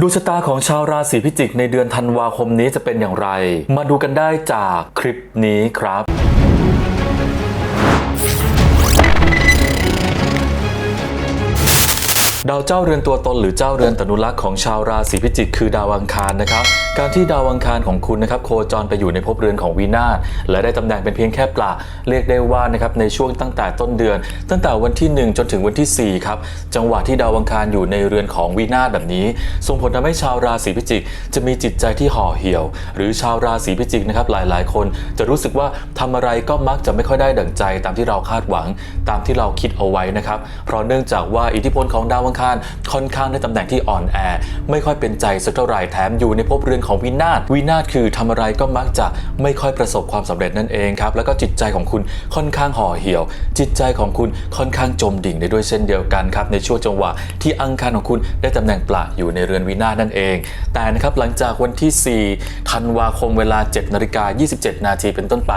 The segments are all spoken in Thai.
ดวงชะตาของชาวราศีพิจิกในเดือนธันวาคมนี้จะเป็นอย่างไร มาดูกันได้จากคลิปนี้ครับ ดาวเจ้าเรือนตัวตนหรือเจ้าเรือนตนุลักษ์ของชาวราศีพิจิกคือดาวอังคารนะครับ การที่ดาวอังคารของคุณนะครับโคจรไปอยู่ในภพเรือนของวีนาศและได้ตำแหน่งเป็นเพียงแค่ปลาเรียกได้ว่านะครับในช่วงตั้งแต่ต้นเดือน ตั้งแต่วันที่ 1 จนถึงวันที่ 4 ครับ จังหวะที่ดาวอังคารอยู่ในเรือนของวีนาศแบบนี้ ส่งผลทำให้ชาวราศีพิจิก จะมีจิตใจที่ห่อเหี่ยว หรือชาวราศีพิจิกนะครับหลายๆ คนจะรู้สึกว่าทำอะไรก็มักจะไม่ค่อยได้ดั่งใจ ตามที่เราคาดหวัง ตามที่เราคิดเอาไว้นะครับเพราะเนื่องจากว่าอิทธิพลของดาวอังคารค่อนข้างในตำแหน่งที่อ่อนแอ ไม่ค่อยเป็นใจสักเท่าไหร่แถมอยู่ในภพเรือนของวินาศวินาศคือทำอะไรก็มักจะไม่ค่อยประสบความสำเร็จนั่นเองครับแล้วก็จิตใจของคุณค่อนข้างห่อเหี่ยว จิตใจของคุณค่อนข้างจมดิ่งได้ด้วยเช่นเดียวกันครับในช่วงจังหวะที่อังคารของคุณได้ตำแหน่งปละอยู่ในเรือนวินาศนั่นเอง แต่นะครับหลังจากวันที่ 4 ธันวาคมเวลา 7นาฬิกา27 นาทีเป็นต้นไป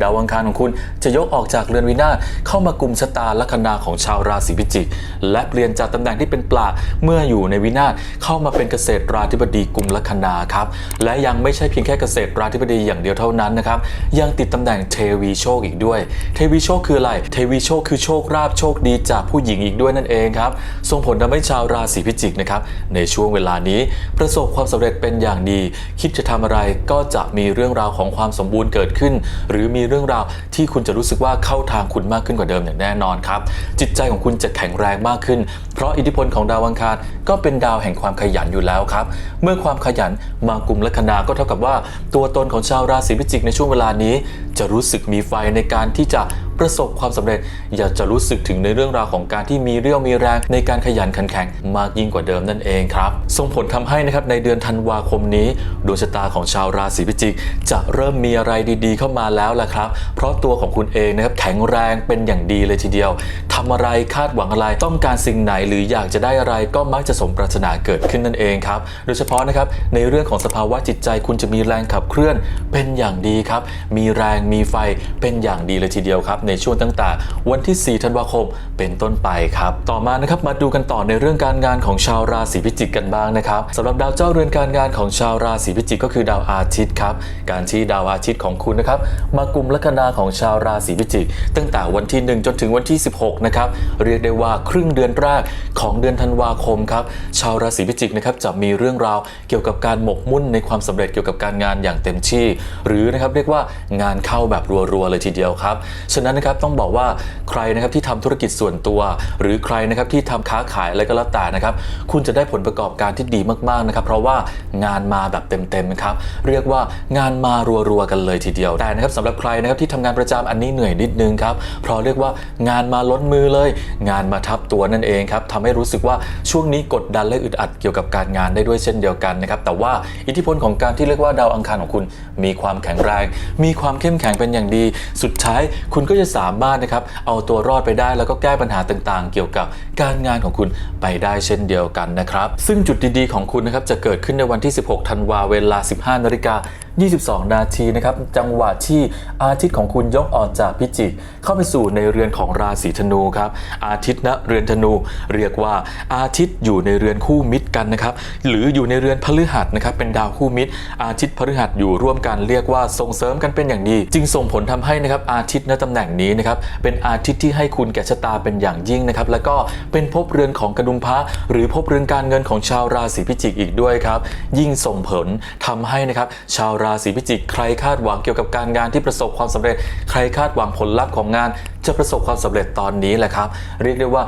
ดาวอังคารของคุณจะยกออกจากเรือนวินาศเข้ามากลุ่มชะตาลัคนาของชาวราศีพิจิก และเปลี่ยนจากตำแหน่งที่เป็นปลาเมื่ออยู่ในวินาศเข้ามาเป็นเกษตรราธิบดีกลุ่มลัคนาครับและยังไม่ใช่เพียงแค่เกษตรราธิบดีอย่างเดียวเท่านั้นนะครับยังติดตำแหน่งเทวีโชคอีกด้วย เทวีโชคคืออะไร เทวีโชคคือโชคราบโชคดีจากผู้หญิงอีกด้วยนั่นเองครับส่งผลทำให้ชาวราศีพิจิกนะครับในช่วงเวลานี้ประสบความสำเร็จเป็นอย่างดี คิดจะทำอะไรก็จะมีเรื่องราวของความสมบูรณ์เกิดขึ้น หรือมีเรื่องราวที่คุณจะรู้สึกว่าเข้าทางคุณมากขึ้นกว่าเดิมอย่างแน่นอนครับจิตใจของคุณจะแข็งแรงมากขึ้น เพราะอิทธิพลของดาวอังคารก็เป็นดาวแห่งความขยันอยู่แล้วครับ เมื่อความขยันมากลุ่มลัคนาก็เท่ากับว่า ตัวตนของชาวราศีพิจิกในช่วงเวลานี้ จะรู้สึกมีไฟในการที่จะ ประสบความสำเร็จ อยากจะรู้สึกถึงในเรื่องราวของการที่มีเรี่ยวมีแรงในการขยันขันแข็งมากยิ่งกว่าเดิมนั่นเองครับส่งผลทำให้นะครับในเดือนธันวาคมนี้ดวงชะตาของชาวราศีพิจิก จะเริ่มมีอะไรดีๆ เข้ามาแล้วล่ะครับ เพราะตัวของคุณเองนะครับแข็งแรงเป็นอย่างดีเลยทีเดียวทำอะไรคาดหวังอะไรต้องการสิ่งไหนหรืออยากจะได้อะไรก็มักจะสมปรารถนาเกิดขึ้นนั่นเองครับโดยเฉพาะนะครับในเรื่องของสภาวะจิตใจคุณจะมีแรงขับเคลื่อนเป็นอย่างดีครับ มีแรงมีไฟเป็นอย่างดีเลยทีเดียวครับในช่วงตั้งแต่วันที่ 4 ธันวาคมเป็นต้นไปครับ ต่อมานะครับมาดูกันต่อในเรื่องการงานของชาวราศีพิจิกกันบ้างนะครับสำหรับดาวเจ้าเรือนการงานของชาวราศีพิจิกก็คือดาวอาทิตย์ครับการที่ดาวอาทิตย์ของคุณนะครับมากลุ่มลัคนาของชาวราศีพิจิก ตั้งแต่วันที่ 1 จนถึงวันที่ 16 นะครับเรียกได้ว่าครึ่งเดือนแรกของเดือนธันวาคมครับชาวราศีพิจิกนะครับจะมีเรื่องราวเกี่ยวกับการหมกมุ่นในความสำเร็จเกี่ยวกับการงานอย่างเต็มที่ หรือนะครับเรียกว่างานเข้าแบบรัวๆเลยทีเดียวครับฉะนั้นนะครับต้องบอกว่าใครนะครับที่ทำธุรกิจส่วนตัว หรือใครนะครับที่ทำค้าขายอะไรก็แล้วแต่นะครับคุณจะได้ผลประกอบการที่ดีมากๆนะครับเพราะว่างานมาแบบเต็มๆนะครับเรียกว่างานมารัวๆกันเลยทีเดียวแต่นะครับสำหรับใครนะครับที่ทำงานประจำอันนี้เหนื่อยนิดนึงครับเพราะเรียกว่างานมาล้นมือเลย งานมาทับตัวนั่นเองครับทำให้รู้สึกว่าช่วงนี้กดดันและอึดอัดเกี่ยวกับการงานได้ด้วยเช่นเดียวกันนะครับแต่ว่าอิทธิพลของการที่เรียกว่าดาวอังคารของคุณ มีความแข็งแรง มีความเข้มแข็งเป็นอย่างดี สุดท้ายคุณก็จะสามารถนะครับเอาตัวรอดไปได้แล้วก็แก้ปัญหาต่างๆ เกี่ยวกับการงานของคุณไปได้เช่นเดียวกันนะครับ ซึ่งจุดดีๆของคุณนะครับจะเกิดขึ้นในวันที่ 16 ธันวาเวลา 15นาฬิกา 22 นาทีนะครับจังหวะที่อาทิตย์ของคุณยกออกจากพิจิกเข้าไปสู่ในเรือนของราศีธนูครับอาทิตย์ณเรือนธนู เรียกว่าอาทิตย์อยู่ในเรือนคู่มิตรกันนะครับหรืออยู่ในเรือนพฤหัสนะครับเป็นดาวคู่มิตร อาทิตย์พฤหัสอยู่ร่วมกันเรียกว่าส่งเสริมกันเป็นอย่างดี จึงส่งผลทำให้นะครับอาทิตย์ณตำแหน่งนี้นะครับเป็นอาทิตย์ที่ให้คุณแก่ชะตาเป็นอย่างยิ่งนะครับแล้วก็เป็นภพเรือนของกระดุมพระหรือภพเรือนการเงินของชาวราศีพิจิกอีกด้วยครับยิ่งส่งผลทำให้นะครับชาวราศีพิจิก ใครคาดหวังเกี่ยวกับการงานที่ประสบความสำเร็จ ใครคาดหวังผลลัพธ์ของงานจะประสบความสำเร็จตอนนี้แหละครับ เรียกได้ว่า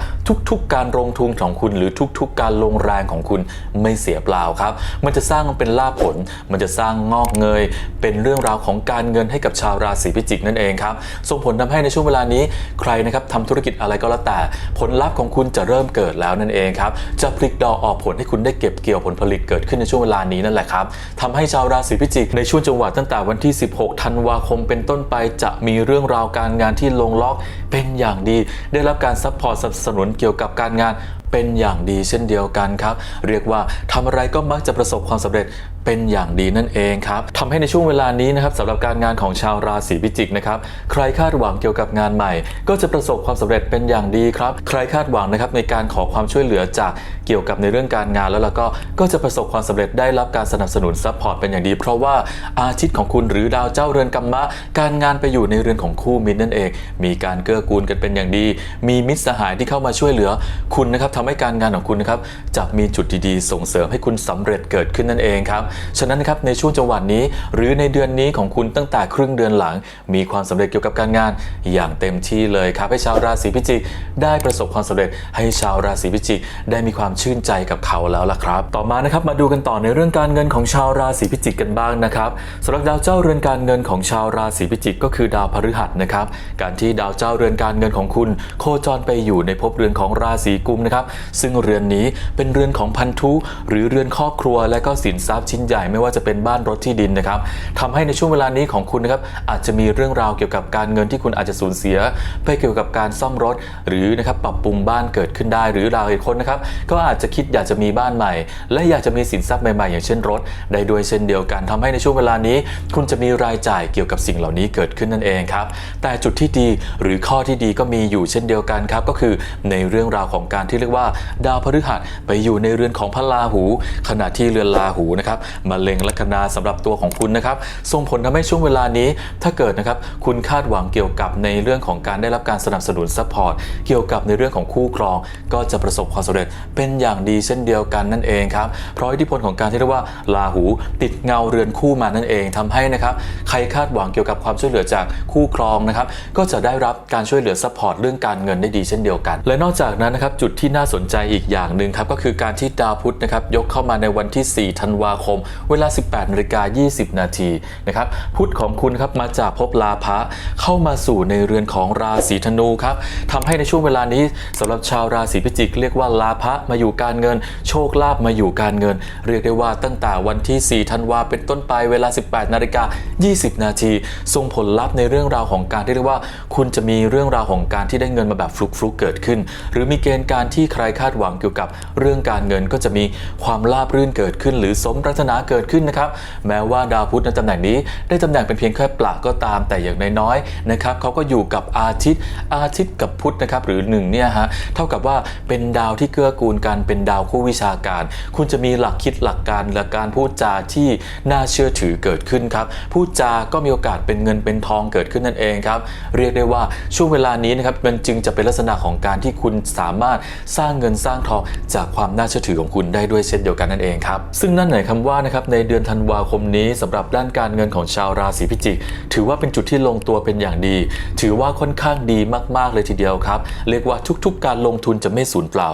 ทุกๆ การลงทุนของคุณ หรือทุกๆ การลงแรงของคุณไม่เสียเปล่าครับ มันจะสร้างเป็นลาภผล มันจะสร้างงอกเงย เป็นเรื่องราวของการเงินให้กับชาวราศีพิจิกนั่นเองครับส่งผลทำให้ในช่วงเวลานี้ใครนะครับทำธุรกิจอะไรก็แล้วแต่ ผลลัพธ์ของคุณจะเริ่มเกิดแล้วนั่นเองครับจะพลิกดอกออกผลให้คุณได้เก็บเกี่ยวผลผลิตเกิดขึ้นในช่วงเวลานี้นั่นแหละครับทำให้ชาวราศีพิจิกในช่วงจังหวะตั้งแต่วันที่ 16 ธันวาคมเป็นต้นไปจะมีเรื่องราวการงานที่ลงล็อกเป็นอย่างดี ได้รับการซัพพอร์ตสนับสนุนเกี่ยวกับการงาน เป็นอย่างดีเช่นเดียวกันครับ เรียกว่าทำอะไรก็มักจะประสบความสำเร็จเป็นอย่างดีนั่นเองครับทำให้ในช่วงเวลานี้นะครับสำหรับการงานของชาวราศีพิจิกนะครับใครคาดหวังเกี่ยวกับงานใหม่ ก็จะประสบความสำเร็จเป็นอย่างดีครับ ใครคาดหวังนะครับในการขอความช่วยเหลือจากเกี่ยวกับในเรื่องการงานแล้วล้วก็ก็จะประสบความสำเร็จได้รับการสนับสนุนซัพพอร์ตเป็นอย่างดี เพราะว่าอาทิตย์ของคุณหรือดาวเจ้าเรือนกรรมะ การงานไปอยู่ในเรือนของคู่มิตรนั่นเอง มีการเกื้อกูลกันเป็นอย่างดี มีมิตรสหายที่เข้ามาช่วยเหลือคุณนะครับทำให้การงานของคุณนะครับจะมีจุดดีๆ ส่งเสริมให้คุณสำเร็จเกิดขึ้นนั่นเองครับฉะนั้นนะครับในช่วงจังหวะนี้ หรือในเดือนนี้ของคุณตั้งแต่ครึ่งเดือนหลัง มีความสำเร็จเกี่ยวกับการงาน อย่างเต็มที่เลยครับให้ชาวราศีพิจิกได้ประสบความสำเร็จให้ชาวราศีพิจิกได้มีความชื่นใจกับเขาแล้วล่ะครับ ต่อมานะครับมาดูกันต่อในเรื่องการเงินของชาวราศีพิจิกกันบ้างนะครับสำหรับดาวเจ้าเรือนการเงินของชาวราศีพิจิกก็คือดาวพฤหัสนะครับการที่ดาวเจ้าเรือนการเงินของคุณ โคจรไปอยู่ในภพเรือนของราศีกุมนะครับซึ่งเรือนนี้เป็นเรือนของพันธุหรือเรือนครอบครัว และก็สินทรัพย์ชิ้นใหญ่ไม่ว่าจะเป็นบ้านรถที่ดินนะครับทำให้ในช่วงเวลานี้ของคุณนะครับอาจจะมีเรื่องราวเกี่ยวกับการเงินที่คุณอาจจะสูญเสีย ไปเกี่ยวกับการซ่อมรถ หรือนะครับปรับปรุงบ้านเกิดขึ้นได้ หรือหลายคนนะครับก็อาจจะคิดอยากจะมีบ้านใหม่ และอยากจะมีสินทรัพย์ใหม่ๆ อย่างเช่นรถ ได้ด้วยเช่นเดียวกันทำให้ในช่วงเวลานี้ คุณจะมีรายจ่ายเกี่ยวกับสิ่งเหล่านี้เกิดขึ้นนั่นเองครับแต่จุดที่ดีหรือข้อที่ดีก็มีอยู่เช่นเดียวกันครับก็คือในเรื่องราวของการที่เรียกว่าดาวพฤหัสไปอยู่ในเรือนของพระราหู ขณะที่เรือนราหูนะครับมาเล็งลัคนาสำหรับตัวของคุณนะครับส่งผลทำให้ช่วงเวลานี้ ถ้าเกิดนะครับคุณคาดหวังเกี่ยวกับในเรื่องของการได้รับการสนับสนุนซัพพอร์ตเกี่ยวกับในเรื่องของคู่ครอง ก็จะประสบความสำเร็จเป็นอย่างดีเช่นเดียวกันนั่นเองครับเพราะอิทธิพลของการที่เรียกว่าราหู ติดเงาเรือนคู่มานั่นเองทำให้นะครับใครคาดหวังเกี่ยวกับความช่วยเหลือจากคู่ครองนะครับก็จะได้รับการช่วยเหลือซัพพอร์ตเรื่องการเงินได้ดีเช่นเดียวกัน และนอกจากนั้นนะครับจุดที่น่าสนใจอีกอย่างหนึ่งครับก็คือการที่ดาวพุธนะครับยกเข้ามาในวันที่ 4 ธันวาคม เวลา 18นาฬิกา20 นาทีนะครับพุธของคุณครับมาจากภพลาภะเข้ามาสู่ในเรือนของราศีธนูครับทำให้ในช่วงเวลานี้สำหรับชาวราศีพิจิก เรียกว่าลาภะมาอยู่การเงิน โชคลาภมาอยู่การเงิน เรียกได้ว่าตั้งแต่วันที่ 4 ธันวาเป็นต้นไปเวลา 18นาฬิกา20 นาทีส่งผลลัพธ์ในเรื่องราวของการที่เรียกว่า คุณจะมีเรื่องราวของการที่ได้เงินมาแบบฟลุกๆเกิดขึ้น หรือมีเกณฑ์การที่ใครคาดหวังเกี่ยวกับเรื่องการเงินก็จะมีความราบรื่นเกิดขึ้น หรือสมปรารถนาเกิดขึ้นนะครับ แม้ว่าดาวพุธในตำแหน่งนี้ ได้ตำแหน่งเป็นเพียงแค่ปลาก็ตามแต่อย่างน้อยๆนะครับเขาก็อยู่กับอาทิตย์ อาทิตย์กับพุธนะครับหรือหนึ่งเนี่ยฮะเท่ากับว่าเป็นดาวที่เกื้อกูลกันเป็นดาวคู่วิชาการ คุณจะมีหลักคิดหลักการและการพูดจาที่น่าเชื่อถือเกิดขึ้นครับพูดจาก็มีโอกาสเป็นเงินเป็นทองเกิดขึ้นนั่นเองครับเรียกได้ว่าช่วงเวลานี้นะครับมันจึงจะเป็นลักษณะของการที่คุณสามารถสร้างเงินสร้างทองจากความน่าเชื่อถือของคุณได้ด้วยเช่นเดียวกันนั่นเองครับ ซึ่งนั่นหมายความว่านะครับในเดือนธันวาคมนี้สำหรับด้านการเงินของชาวราศีพิจิก ถือว่าเป็นจุดที่ลงตัวเป็นอย่างดี ถือว่าค่อนข้างดีมาก ๆ เลยทีเดียวครับ เรียกว่าทุกๆ การลงทุนจะไม่สูญเปล่า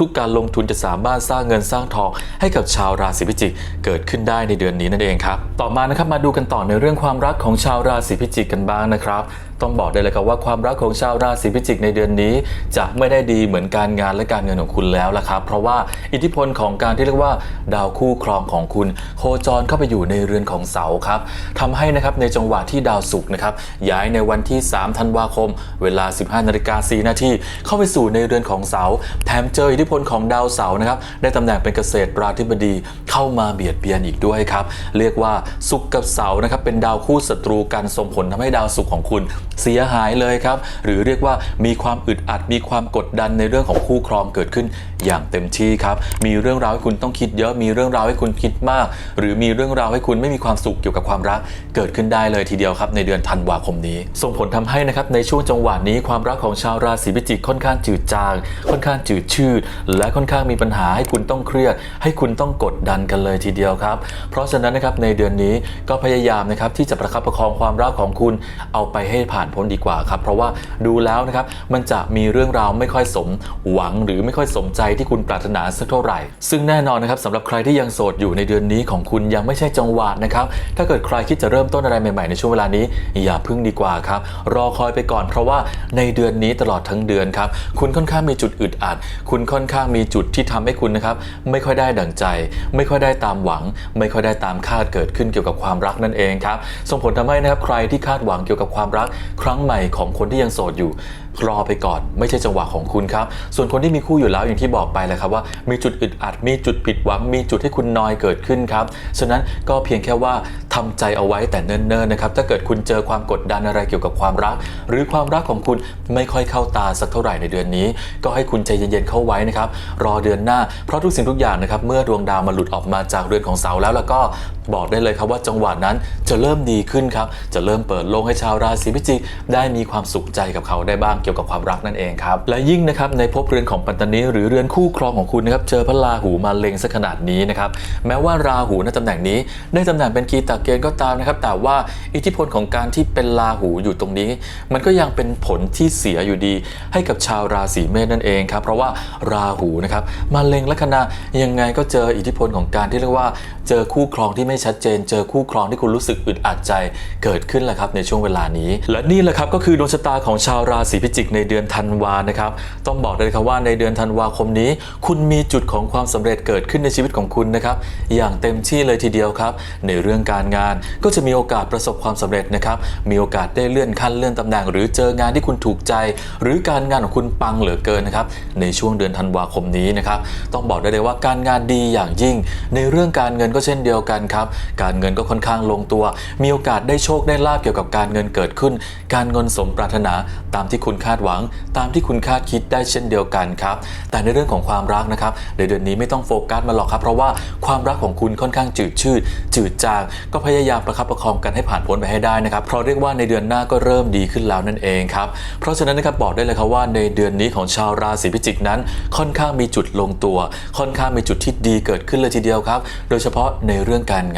ทุกๆ การลงทุนจะสามารถสร้างเงินสร้างทองให้กับชาวราศีพิจิกเกิดขึ้นได้ในเดือนนี้นั่นเองครับ ต่อมานะครับมาดูกันต่อในเรื่องความรักของชาวราศีพิจิกกันบ้างนะครับ ต้องบอกได้เลยครับว่าความรักของชาวราศีพิจิกในเดือนนี้ จะไม่ได้ดีเหมือนการงานและการเงินของคุณแล้วละครับ เพราะว่าอิทธิพลของการที่เรียกว่า ดาวคู่ครองของคุณ โคจรเข้าไปอยู่ในเรือนของเสาครับทำให้นะครับในจังหวะที่ดาวศุกร์นะครับย้ายในวันที่ 3 ธันวาคม เวลา 15นาฬิกา4นาทีเข้าไปสู่ในเรือนของเสาแถมเจออิทธิพลของดาวเสาร์นะครับได้ตำแหน่งเป็นเกษตรราธิบดีเข้ามาเบียดเบียนอีกด้วยครับเรียกว่าศุกร์กับเสาร์นะครับเป็นดาวคู่ศัตรูกันส่งผลทำให้ดาวศุกร์ของคุณ เสียหายเลยครับ หรือเรียกว่ามีความอึดอัดมีความกดดันในเรื่องของคู่ครองเกิดขึ้นอย่างเต็มที่ครับ มีเรื่องราวให้คุณต้องคิดเยอะ มีเรื่องราวให้คุณคิดมาก หรือมีเรื่องราวให้คุณไม่มีความสุขเกี่ยวกับความรัก เกิดขึ้นได้เลยทีเดียวครับในเดือนธันวาคมนี้ ส่งผลทำให้นะครับในช่วงจังหวะนี้ความรักของชาวราศีพิจิกค่อนข้างจืดจาง ค่อนข้างจืดชืด และค่อนข้างมีปัญหาให้คุณต้องเครียด ให้คุณต้องกดดันกันเลยทีเดียวครับ เพราะฉะนั้นนะครับในเดือนนี้ก็พยายามนะครับที่จะประคับประคองความรักของคุณเอาไปให้ผ่านพ้นดีกว่าครับเพราะว่าดูแล้วนะครับมันจะมีเรื่องราวไม่ค่อยสมหวังหรือไม่ค่อยสมใจที่คุณปรารถนาสักเท่าไหร่ ซึ่งแน่นอนนะครับสำหรับใครที่ยังโสดอยู่ในเดือนนี้ของคุณยังไม่ใช่จังหวะนะครับถ้าเกิดใครคิดจะเริ่มต้นอะไรใหม่ๆในช่วงเวลานี้ อย่าพึ่งดีกว่าครับรอคอยไปก่อนเพราะว่าในเดือนนี้ตลอดทั้งเดือนครับคุณค่อนข้างมีจุดอึดอัด คุณค่อนข้างมีจุดที่ทำให้คุณนะครับไม่ค่อยได้ดั่งใจ ไม่ค่อยได้ตามหวัง ไม่ค่อยได้ตามคาดเกิดขึ้นเกี่ยวกับความรักนั่นเองครับส่งผลทำให้นะครับใครที่คาดหวังเกี่ยวกับความรักครั้งใหม่ของคนที่ยังโสดอยู่รอไปก่อน ไม่ใช่จังหวะของคุณครับ ส่วนคนที่มีคู่อยู่แล้วอย่างที่บอกไปแหละครับว่ามีจุดอึดอัดมีจุดผิดหวัง มีจุดให้คุณนอยเกิดขึ้นครับฉะนั้นก็เพียงแค่ว่าทำใจเอาไว้แต่เนิ่นๆนะครับถ้าเกิดคุณเจอความกดดันอะไรเกี่ยวกับความรัก หรือความรักของคุณไม่ค่อยเข้าตาสักเท่าไหร่ในเดือนนี้ ก็ให้คุณใจเย็นๆเข้าไว้นะครับรอเดือนหน้าเพราะทุกสิ่งทุกอย่างนะครับเมื่อดวงดาวมาหลุดออกมาจากเรือนของเสาแล้วแล้วก็ บอกได้เลยครับว่าจังหวะนั้นจะเริ่มดีขึ้นครับ จะเริ่มเปิดโลกให้ชาวราศีพิจิกได้มีความสุขใจกับเขาได้บ้างเกี่ยวกับความรักนั่นเองครับ และยิ่งนะครับในภพเรือนของปัตตานีหรือเรือนคู่ครองของคุณนะครับเจอพระราหูมาเล็งสักขนาดนี้นะครับแม้ว่าราหูในตำแหน่งนี้ได้ตำแหน่งเป็นกีตาเกณฑ์ก็ตามนะครับแต่ว่าอิทธิพลของการที่เป็นราหูอยู่ตรงนี้ มันก็ยังเป็นผลที่เสียอยู่ดี ให้กับชาวราศีเมษนั่นเองครับเพราะว่าราหูนะครับมาเล็งลัคนายังไงก็เจออิทธิพลของการที่เรียกว่าเจอคู่ครองที่ไม่ชัดเจน เจอคู่ครองที่คุณรู้สึกอึดอัดใจเกิดขึ้นแหละครับในช่วงเวลานี้ และนี่แหละครับก็คือดวงชะตาของชาวราศีพิจิกในเดือนธันวานะครับต้องบอกเลยครับว่าในเดือนธันวาคมนี้ คุณมีจุดของความสำเร็จเกิดขึ้นในชีวิตของคุณนะครับอย่างเต็มที่เลยทีเดียวครับ ในเรื่องการงานก็จะมีโอกาสประสบความสำเร็จนะครับมีโอกาสได้เลื่อนขั้นเลื่อนตำแหน่ง หรือเจองานที่คุณถูกใจ หรือการงานของคุณปังเหลือเกินนะครับในช่วงเดือนธันวาคมนี้นะครับต้องบอกได้เลยว่าการงานดีอย่างยิ่ง ในเรื่องการเงินก็เช่นเดียวกันครับการเงินก็ค่อนข้างลงตัว มีโอกาสได้โชคได้ลาบเกี่ยวกับการเงินเกิดขึ้น การเงินสมปรารถนาตามที่คุณคาดหวัง ตามที่คุณคาดคิดได้เช่นเดียวกันครับ แต่ในเรื่องของความรักนะครับในเดือนนี้ไม่ต้องโฟกัสมาหรอกครับ เพราะว่าความรักของคุณค่อนข้างจืดชืดจืดจาง ก็พยายามประคับประคองกันให้ผ่านพ้นไปให้ได้นะครับ เพราะเรียกว่าในเดือนหน้าก็เริ่มดีขึ้นแล้วนั่นเองครับ เพราะฉะนั้นนะครับบอกได้เลยครับว่าในเดือนนี้ของชาวราศีพิจิกนั้น ค่อนข้างมีจุดลงตัว ค่อนข้างมีจุดที่ดีเกิดขึ้นเลยทีเดียวครับ โดยเฉพาะในเรื่องการงาน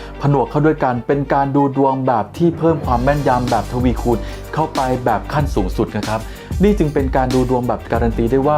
ผนวกเข้าด้วยกันเป็นการดูดวงแบบที่เพิ่มความแม่นยำแบบทวีคูณเข้าไปแบบขั้นสูงสุดนะครับ นี่จึงเป็นการดูดวงแบบการันตีได้ว่า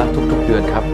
ละทุกๆเดือนครับ